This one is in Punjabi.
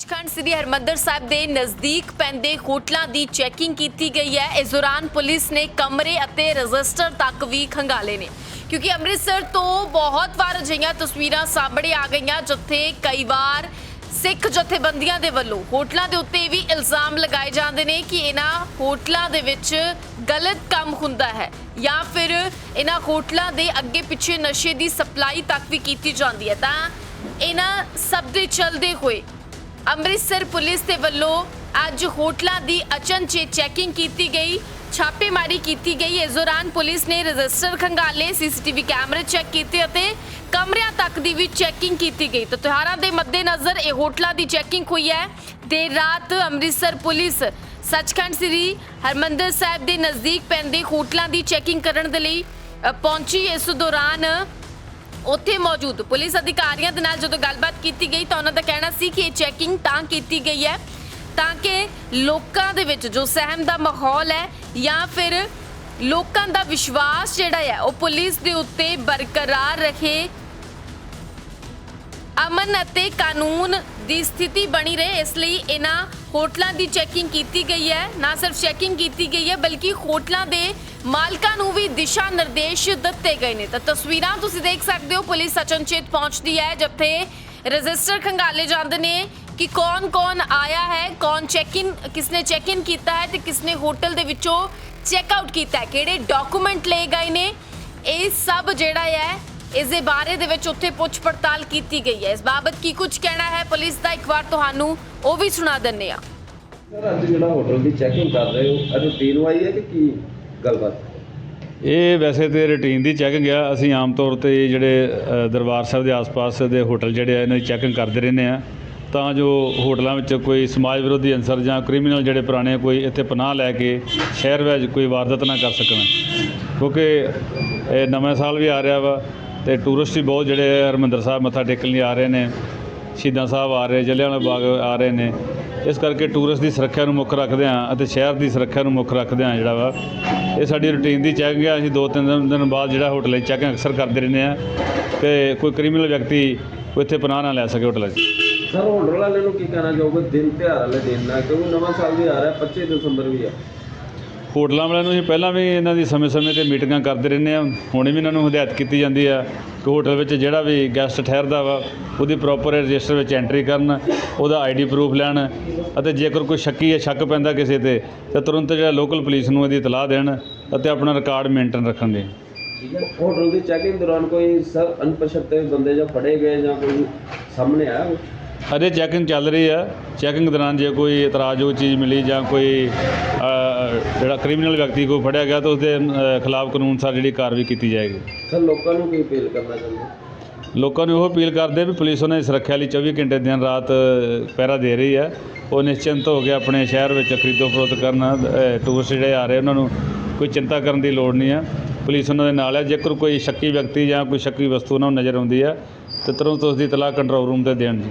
ਸੱਚਖੰਡ ਸ੍ਰੀ ਹਰਮੰਦਰ ਸਾਹਿਬ ਦੇ ਨਜ਼ਦੀਕ ਪੈਂਦੇ ਹੋਟਲਾਂ ਦੀ ਚੈਕਿੰਗ ਕੀਤੀ ਗਈ ਹੈ। ਇਸ ਦੌਰਾਨ ਪੁਲਿਸ ਨੇ ਕਮਰੇ ਅਤੇ ਰਜਿਸਟਰ ਤੱਕ ਵੀ ਖੰਗਾਲੇ ਨੇ। ਕਿਉਂਕਿ ਅੰਮ੍ਰਿਤਸਰ ਤੋਂ ਬਹੁਤ ਵਾਰ ਅਜਿਹੀਆਂ ਤਸਵੀਰਾਂ ਸਾਹਮਣੇ ਆ ਗਈਆਂ, ਜਿੱਥੇ ਕਈ ਵਾਰ ਸਿੱਖ ਜਥੇਬੰਦੀਆਂ ਦੇ ਵੱਲੋਂ ਹੋਟਲਾਂ ਦੇ ਉੱਤੇ ਵੀ ਇਲਜ਼ਾਮ ਲਗਾਏ ਜਾਂਦੇ ਨੇ ਕਿ ਇਹਨਾਂ ਹੋਟਲਾਂ ਦੇ ਵਿੱਚ ਗਲਤ ਕੰਮ ਹੁੰਦਾ ਹੈ ਜਾਂ ਫਿਰ ਇਹਨਾਂ ਹੋਟਲਾਂ ਦੇ ਅੱਗੇ ਪਿੱਛੇ ਨਸ਼ੇ ਦੀ ਸਪਲਾਈ ਤੱਕ ਵੀ ਕੀਤੀ ਜਾਂਦੀ ਹੈ। ਤਾਂ ਇਹਨਾਂ ਸਭ ਦੇ ਚਲਦੇ ਹੋਏ ਅੰਮ੍ਰਿਤਸਰ ਪੁਲਿਸ ਦੇ ਵੱਲੋਂ ਅੱਜ ਹੋਟਲਾਂ ਦੀ ਅਚਨਚੇ ਚੈਕਿੰਗ ਕੀਤੀ ਗਈ, ਛਾਪੇਮਾਰੀ ਕੀਤੀ ਗਈ। ਇਸ ਦੌਰਾਨ ਪੁਲਿਸ ਨੇ ਰਜਿਸਟਰ ਖੰਗਾਲੇ, ਸੀਸੀਟੀਵੀ ਕੈਮਰੇ ਚੈੱਕ ਕੀਤੇ ਅਤੇ ਕਮਰਿਆਂ ਤੱਕ ਦੀ ਵੀ ਚੈਕਿੰਗ ਕੀਤੀ ਗਈ। ਤਾਂ ਤਿਉਹਾਰਾਂ ਦੇ ਮੱਦੇਨਜ਼ਰ ਇਹ ਹੋਟਲਾਂ ਦੀ ਚੈਕਿੰਗ ਹੋਈ ਹੈ। ਦੇਰ ਰਾਤ ਅੰਮ੍ਰਿਤਸਰ ਪੁਲਿਸ ਸੱਚਖੰਡ ਸ੍ਰੀ ਹਰਮੰਦਰ ਸਾਹਿਬ ਦੇ ਨਜ਼ਦੀਕ ਪੈਂਦੇ ਹੋਟਲਾਂ ਦੀ ਚੈਕਿੰਗ ਕਰਨ ਦੇ ਲਈ ਪਹੁੰਚੀ। ਇਸ ਦੌਰਾਨ ਉੱਥੇ ਮੌਜੂਦ। ਪੁਲਿਸ ਅਧਿਕਾਰੀਆਂ ਦੇ ਨਾਲ ਜਦੋਂ ਗੱਲਬਾਤ ਕੀਤੀ ਗਈ ਤਾਂ ਉਹਨਾਂ ਦਾ ਕਹਿਣਾ ਸੀ ਕਿ ਇਹ ਚੈਕਿੰਗ ਤਾਂ ਕੀਤੀ ਗਈ ਹੈ, ਤਾਂ ਕਿ ਲੋਕਾਂ ਦੇ ਵਿੱਚ ਜੋ ਸਹਿਮ ਦਾ ਮਾਹੌਲ ਹੈ ਜਾਂ ਫਿਰ ਲੋਕਾਂ ਦਾ ਵਿਸ਼ਵਾਸ ਜਿਹੜਾ ਹੈ, ਉਹ ਪੁਲਿਸ ਦੇ ਉੱਤੇ ਬਰਕਰਾਰ ਰਹੇ ਅਮਨ ਅਤੇ ਕਾਨੂੰਨ ਦੀ ਸਥਿਤੀ ਬਣੀ ਰਹੇ, ਇਸ ਲਈ ਇਹਨਾਂ ਹੋਟਲਾਂ ਦੀ ਚੈਕਿੰਗ ਕੀਤੀ ਗਈ ਹੈ। ਨਾ ਸਿਰਫ ਚੈਕਿੰਗ ਕੀਤੀ ਗਈ ਹੈ, ਬਲਕਿ ਹੋਟਲਾਂ ਦੇ ਮਾਲਕਾਂ ਨੂੰ ਵੀ ਦਿਸ਼ਾ ਨਿਰਦੇਸ਼ ਦਿੱਤੇ ਗਏ ਨੇ। ਤਾਂ ਤਸਵੀਰਾਂ ਤੁਸੀਂ ਦੇਖ ਸਕਦੇ ਹੋ, ਪੁਲਿਸ ਅਚਨਚੇਤ ਪਹੁੰਚਦੀ ਹੈ, ਜਿੱਥੇ ਰਜਿਸਟਰ ਖੰਗਾਲੇ ਜਾਂਦੇ ਨੇ ਕਿ ਕੌਣ-ਕੌਣ ਆਇਆ ਹੈ, ਕੌਣ ਚੈਕਿਨ ਕਿਸਨੇ ਚੈਕਿਨ ਕੀਤਾ ਹੈ ਤੇ ਕਿਸਨੇ ਹੋਟਲ ਦੇ ਵਿੱਚੋਂ ਚੈੱਕ ਆਊਟ ਕੀਤਾ ਹੈ, ਕਿਹੜੇ ਡਾਕੂਮੈਂਟ ਲਏ ਗਏ ਨੇ। ਇਹ ਸਭ ਜਿਹੜਾ ਹੈ ਇਸ ਦੇ ਬਾਰੇ ਦੇ ਵਿੱਚ ਉੱਥੇ ਪੁੱਛ ਪੜਤਾਲ ਕੀਤੀ ਗਈ ਹੈ। ਇਸ ਬਾਬਤ ਕੀ ਕੁਝ ਕਹਿਣਾ ਹੈ ਪੁਲਿਸ ਦਾ? ਇੱਕ ਵਾਰ ਤੁਹਾਨੂੰ ਉਹ ਵੀ ਸੁਣਾ ਦਿੰਨੇ ਆ ਸਰ ਅੱਜ ਜਿਹੜਾ ਹੋਟਲ ਦੀ ਚੈਕਿੰਗ ਕਰ ਰਹੇ ਹੋ ਇਹ ਰੂਟੀਨ ਵਾਈ ਹੈ ਕਿ ਕੀ ਗੱਲਬਾਤ? ਇਹ ਵੈਸੇ ਤੇ ਰੂਟੀਨ ਦੀ ਚੈਕਿੰਗ ਆ ਅਸੀਂ ਆਮ ਤੌਰ ਤੇ ਜਿਹੜੇ ਦਰਬਾਰ ਸਾਹਿਬ ਦੇ ਆਸ-ਪਾਸ ਦੇ ਹੋਟਲ ਜਿਹੜੇ ਆ ਇਹਨਾਂ ਦੀ ਚੈਕਿੰਗ ਕਰਦੇ ਰਹਿੰਦੇ ਆ ਤਾਂ ਜੋ ਹੋਟਲਾਂ ਵਿੱਚ ਕੋਈ ਸਮਾਜ ਵਿਰੋਧੀ ਅਨਸਰ ਜਾਂ ਕ੍ਰਿਮੀਨਲ ਜਿਹੜੇ ਪੁਰਾਣੇ ਕੋਈ ਇੱਥੇ ਪਨਾਹ ਲੈ ਕੇ ਸ਼ਹਿਰ ਵਿੱਚ ਕੋਈ ਵਾਰਦਾਤ ਨਾ ਕਰ ਸਕਣ। ਕਿਉਂਕਿ ਇਹ ਨਵਾਂ ਸਾਲ ਵੀ ਆ ਰਿਹਾ ਵਾ। ਤੇ ਟੂਰਿਸਟ ਵੀ ਬਹੁਤ ਜਿਹੜੇ ਹਰਿਮੰਦਰ ਸਾਹਿਬ ਮੱਥਾ ਟੇਕਣ ਲਈ ਆ ਰਹੇ ਨੇ, ਸ਼ਹੀਦਾਂ ਸਾਹਿਬ ਆ ਰਹੇ ਜਲਿਆਂਵਾਲਾ ਬਾਗ ਆ ਰਹੇ ਨੇ। ਇਸ ਕਰਕੇ ਟੂਰਿਸਟ ਦੀ ਸੁਰੱਖਿਆ ਨੂੰ ਮੁੱਖ ਰੱਖਦੇ ਹਾਂ ਅਤੇ ਸ਼ਹਿਰ ਦੀ ਸੁਰੱਖਿਆ ਨੂੰ ਮੁੱਖ ਰੱਖਦੇ ਹਾਂ ਜਿਹੜਾ ਵਾ। ਇਹ ਸਾਡੀ ਰੁਟੀਨ ਦੀ ਚੈਕਿੰਗ ਆ ਅਸੀਂ ਦੋ ਤਿੰਨ ਦਿਨ- ਬਾਅਦ ਜਿਹੜਾ ਹੋਟਲ 'ਚ ਚੈਕਿੰਗ ਅਕਸਰ ਕਰਦੇ ਰਹਿੰਦੇ ਹਾਂ ਕਿ ਕੋਈ ਕ੍ਰਿਮੀਨਲ ਵਿਅਕਤੀ ਕੋਈ ਇੱਥੇ ਪਨਾਹ ਨਾ ਲੈ ਸਕੇ ਹੋਟਲ 'ਚ। ਸਰ ਹੋਟਲ ਵਾਲੇ ਨੂੰ ਕੀ ਕਹਿਣਾ ਚਾਹੋਗੇ? ਦਿਨ ਤਿਉਹਾਰ ਵਾਲੇ ਦਿਨ ਨਾਲ, ਕਿਉਂਕਿ ਨਵਾਂ ਸਾਲ ਵੀ ਆ ਰਿਹਾ 25 ਦਸੰਬਰ ਵੀ ਆ। ਹੋਟਲਾਂ ਵਾਲਿਆਂ ਨੂੰ ਅਸੀਂ ਪਹਿਲਾਂ ਵੀ ਇਹਨਾਂ ਦੀ ਸਮੇਂ-ਸਮੇਂ ਤੇ ਮੀਟਿੰਗਾਂ ਕਰਦੇ ਰਹਿੰਦੇ ਆ ਹੁਣੇ ਵੀ ਇਹਨਾਂ ਨੂੰ ਹਦਾਇਤ ਕੀਤੀ ਜਾਂਦੀ ਆ ਕਿ ਹੋਟਲ ਵਿੱਚ ਜਿਹੜਾ ਵੀ ਗੈਸਟ ਠਹਿਰਦਾ ਵਾ, ਉਹਦੀ ਪ੍ਰੋਪਰ ਰਜਿਸਟਰ ਵਿੱਚ ਐਂਟਰੀ ਕਰਨ, ਉਹਦਾ ਆਈਡੀ ਪ੍ਰੂਫ ਲੈਣ ਅਤੇ ਜੇਕਰ ਕੋਈ ਸ਼ੱਕੀ ਜਾਂ ਸ਼ੱਕ ਪੈਂਦਾ ਕਿਸੇ ਤੇ, ਤਾਂ ਤੁਰੰਤ ਜਿਹੜਾ ਲੋਕਲ ਪੁਲਿਸ ਨੂੰ ਇਹਦੀ ਇਤਲਾਹ ਦੇਣ ਅਤੇ ਆਪਣਾ ਰਿਕਾਰਡ ਮੇਨਟੇਨ ਰੱਖਣ ਦੀ ਹੋਟਲ ਦੀ ਚੈਕਿੰਗ ਦੌਰਾਨ ਕੋਈ ਸਰ ਅਣਪਛਾਤੇ ਬੰਦੇ ਜਾਂ ਫੜੇ ਗਏ ਜਾਂ ਕੋਈ ਸਾਹਮਣੇ ਆਇਆ ਅਜੇ ਚੈਕਿੰਗ ਚੱਲ ਰਹੀ ਆ। ਚੈਕਿੰਗ ਦੌਰਾਨ ਜੇ ਕੋਈ ਇਤਰਾਜ਼ਯੋਗ ਚੀਜ਼ ਮਿਲੀ ਜਾਂ ਕੋਈ ਜਿਹੜਾ ਕ੍ਰਿਮੀਨਲ ਵਿਅਕਤੀ ਕੋਈ ਫੜਿਆ ਗਿਆ ਤਾਂ ਉਸਦੇ ਖਿਲਾਫ ਕਾਨੂੰਨ ਅਨੁਸਾਰ ਜਿਹੜੀ ਕਾਰਵਾਈ ਕੀਤੀ ਜਾਏਗੀ। ਸਰ ਲੋਕਾਂ ਨੂੰ ਕੀ ਅਪੀਲ ਕਰਨਾ ਚਾਹੁੰਦੇ ਲੋਕਾਂ ਨੂੰ ਉਹ ਅਪੀਲ ਕਰਦੇ ਵੀ ਪੁਲਿਸ ਉਹਨਾਂ ਦੀ ਸੁਰੱਖਿਆ ਲਈ 24 ਘੰਟੇ ਦਿਨ ਰਾਤ ਪਹਿਰਾ ਦੇ ਰਹੀ ਹੈ ਉਹ ਨਿਸ਼ਚਿੰਤ ਹੋ ਕੇ ਆਪਣੇ ਸ਼ਹਿਰ ਵਿੱਚ ਖਰੀਦੋ ਫਰੋਖਤ ਕਰਨ ਟੂਰਿਸਟ ਜਿਹੜੇ ਆ ਰਹੇ ਉਹਨਾਂ ਨੂੰ ਕੋਈ ਚਿੰਤਾ ਕਰਨ ਦੀ ਲੋੜ ਨਹੀਂ ਆ। ਪੁਲਿਸ ਉਹਨਾਂ ਦੇ ਨਾਲ ਹੈ ਜੇਕਰ ਕੋਈ ਸ਼ੱਕੀ ਵਿਅਕਤੀ ਜਾਂ ਕੋਈ ਸ਼ੱਕੀ ਵਸਤੂ ਉਹਨਾਂ ਨੂੰ ਨਜ਼ਰ ਆਉਂਦੀ ਹੈ ਤਾਂ ਤੁਰੰਤ ਉਸ ਦੀ ਇਤਲਾਹ ਕੰਟਰੋਲ ਰੂਮ ਤੇ ਦੇਣ ਜੀ।